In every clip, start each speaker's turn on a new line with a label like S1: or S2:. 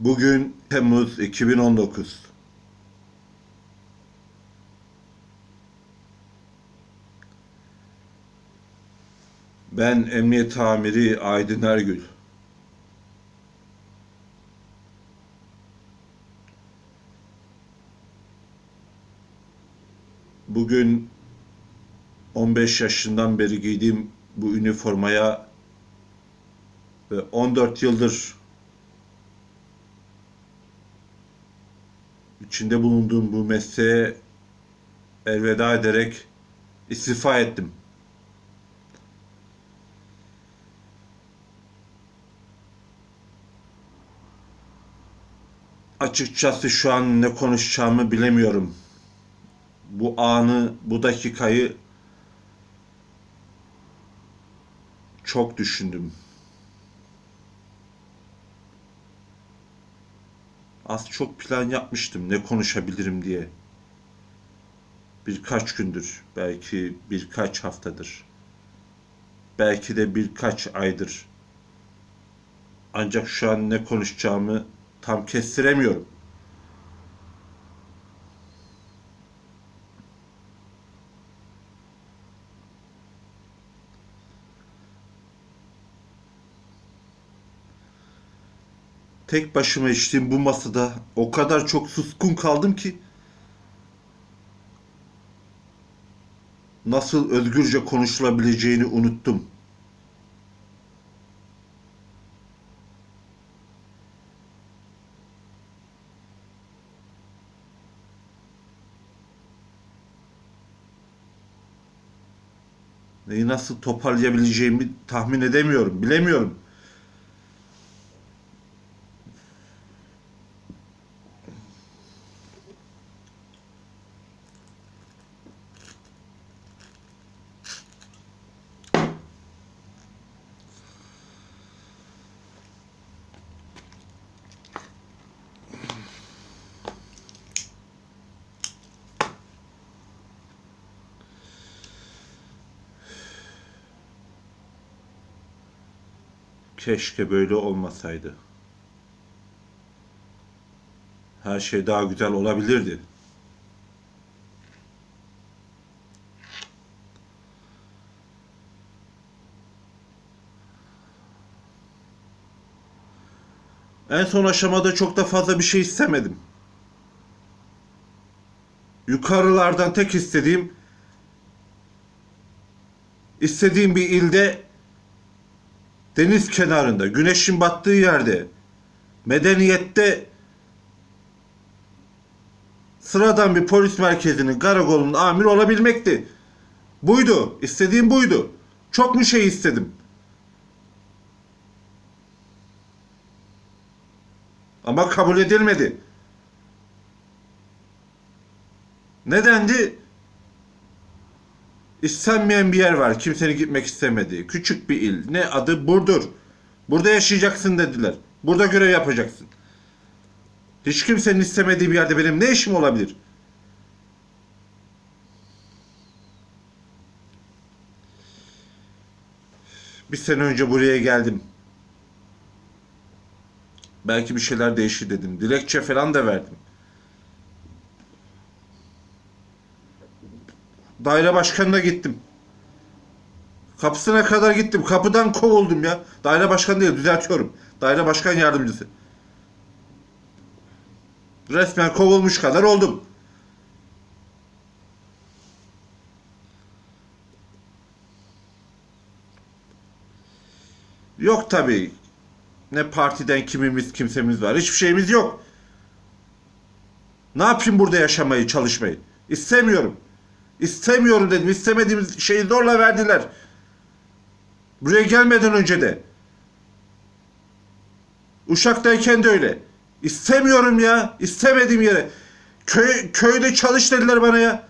S1: Bugün Temmuz 2019. Ben Emniyet Amiri Aydın Ergül. Bugün 15 yaşından beri giydiğim bu üniformaya ve 14 yıldır içinde bulunduğum bu mesleğe elveda ederek istifa ettim. Açıkçası şu an ne konuşacağımı bilemiyorum. Bu anı, bu dakikayı çok düşündüm. Az çok plan yapmıştım ne konuşabilirim diye. Birkaç gündür, belki birkaç haftadır. Belki de birkaç aydır. Ancak şu an ne konuşacağımı tam kestiremiyorum. Tek başıma içtiğim bu masada o kadar çok suskun kaldım ki nasıl özgürce konuşulabileceğini unuttum. Neyi nasıl toparlayabileceğimi tahmin edemiyorum, bilemiyorum. Keşke böyle olmasaydı. Her şey daha güzel olabilirdi. En son aşamada çok da fazla bir şey istemedim. Yukarılardan tek istediğim istediğim bir ilde deniz kenarında, güneşin battığı yerde, medeniyette sıradan bir polis merkezinin, karakolunun amir olabilmekti. Buydu. İstediğim buydu. Çok mu şey istedim? Ama kabul edilmedi. Nedendi? İstenmeyen bir yer var. Kimsenin gitmek istemediği. Küçük bir il. Ne adı? Burdur. Burada yaşayacaksın dediler. Burada görev yapacaksın. Hiç kimsenin istemediği bir yerde benim ne işim olabilir? Bir sene önce buraya geldim. Belki bir şeyler değişir dedim. Dilekçe falan da verdim. Daire başkanına gittim. Kapısına kadar gittim. Kapıdan kovuldum ya. Daire başkanı değil düzeltiyorum. Daire başkan yardımcısı. Resmen kovulmuş kadar oldum. Yok tabii. Ne partiden kimimiz kimsemiz var. Hiçbir şeyimiz yok. Ne yapayım burada yaşamayı, çalışmayı? İstemiyorum. İstemiyorum dedim. İstemediğimiz şeyi zorla verdiler. Buraya gelmeden önce de. Uşak'tayken de öyle. İstemiyorum ya. İstemediğim yere. Köy, köyde çalış dediler bana ya.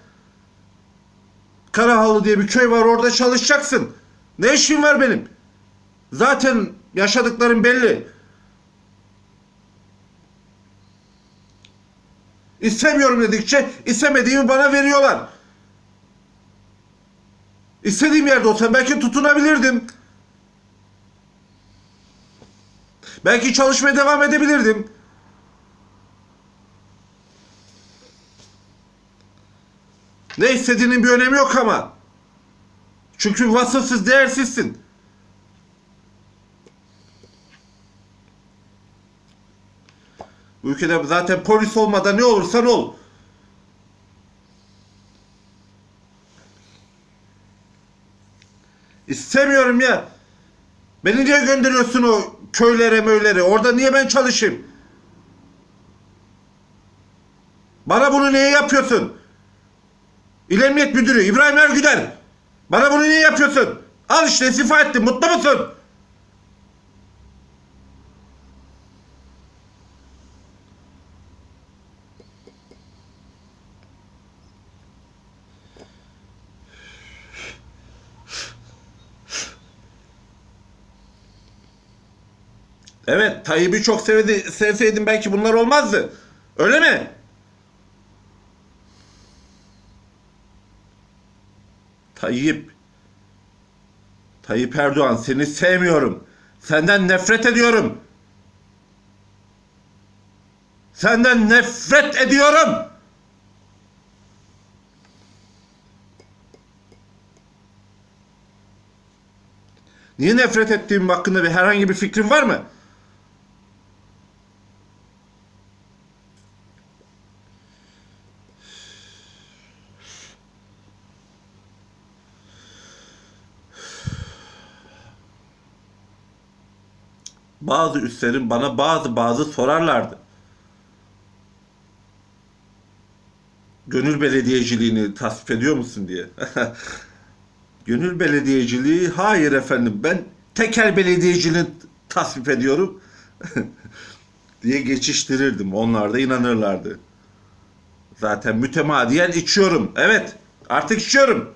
S1: Karahalı diye bir köy var orada çalışacaksın. Ne işim var benim? Zaten yaşadıklarım belli. İstemiyorum dedikçe istemediğimi bana veriyorlar. İstediğim yerde olsam belki tutunabilirdim. Belki çalışmaya devam edebilirdim. Ne istediğinin bir önemi yok ama. Çünkü vasıfsız, değersizsin. Bu ülkede zaten polis olmadan ne olursan ol. İstemiyorum ya. Beni niye gönderiyorsun o köylere möylere? Orada niye ben çalışayım? Bana bunu niye yapıyorsun? İl Emniyet Müdürü İbrahim Ergüder. Bana bunu niye yapıyorsun? Al işte istifa ettim. Mutlu musun? Evet, Tayyip'i çok sevdi, sevseydim belki bunlar olmazdı. Öyle mi? Tayyip. Tayyip Erdoğan seni sevmiyorum. Senden nefret ediyorum. Senden nefret ediyorum. Niye nefret ettiğim hakkında bir herhangi bir fikrin var mı? Bazı üstlerin bana bazı bazı sorarlardı. Gönül belediyeciliğini tasvip ediyor musun diye. Gönül belediyeciliği hayır efendim ben tekel belediyeciliğini tasvip ediyorum diye geçiştirirdim. Onlar da inanırlardı. Zaten mütemadiyen içiyorum. Evet artık içiyorum.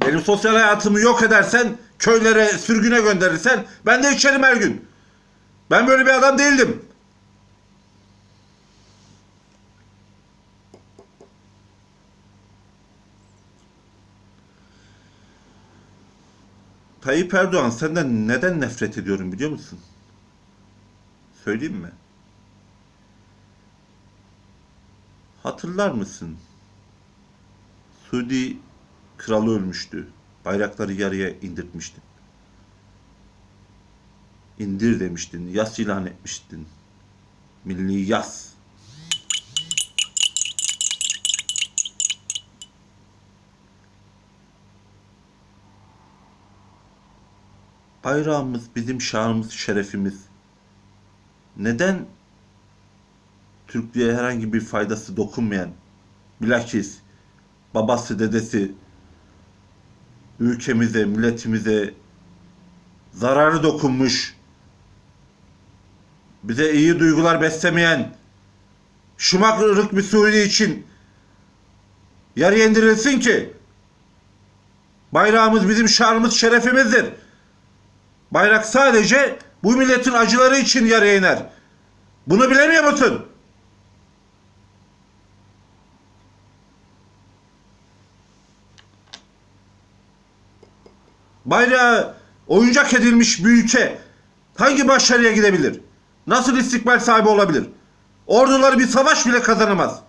S1: Benim sosyal hayatımı yok edersen, köylere sürgüne gönderirsen ben de içerim her gün. Ben böyle bir adam değildim. Tayyip Erdoğan senden neden nefret ediyorum biliyor musun? Söyleyeyim mi? Hatırlar mısın? Suudi kralı ölmüştü. Bayrakları yarıya indirtmiştin. İndir demiştin. Yas ilan etmiştin. Milli yas. Bayrağımız bizim şanımız, şerefimiz. Neden Türklüğe herhangi bir faydası dokunmayan, bilakis babası, dedesi, ülkemize, milletimize zararı dokunmuş, bize iyi duygular beslemeyen, şımarık bir Suriye için yarıya indirilsin ki bayrağımız bizim şanımız, şerefimizdir. Bayrak sadece bu milletin acıları için yarıya iner. Bunu bilemiyor musun? Bayrağı oyuncak edilmiş bir ülke hangi başarıya gidebilir? Nasıl istikbal sahibi olabilir? Orduları bir savaş bile kazanamaz.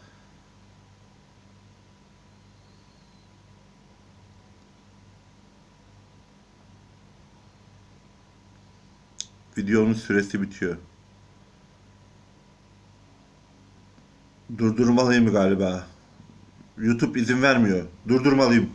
S1: Videonun süresi bitiyor. Durdurmalıyım galiba. YouTube izin vermiyor. Durdurmalıyım.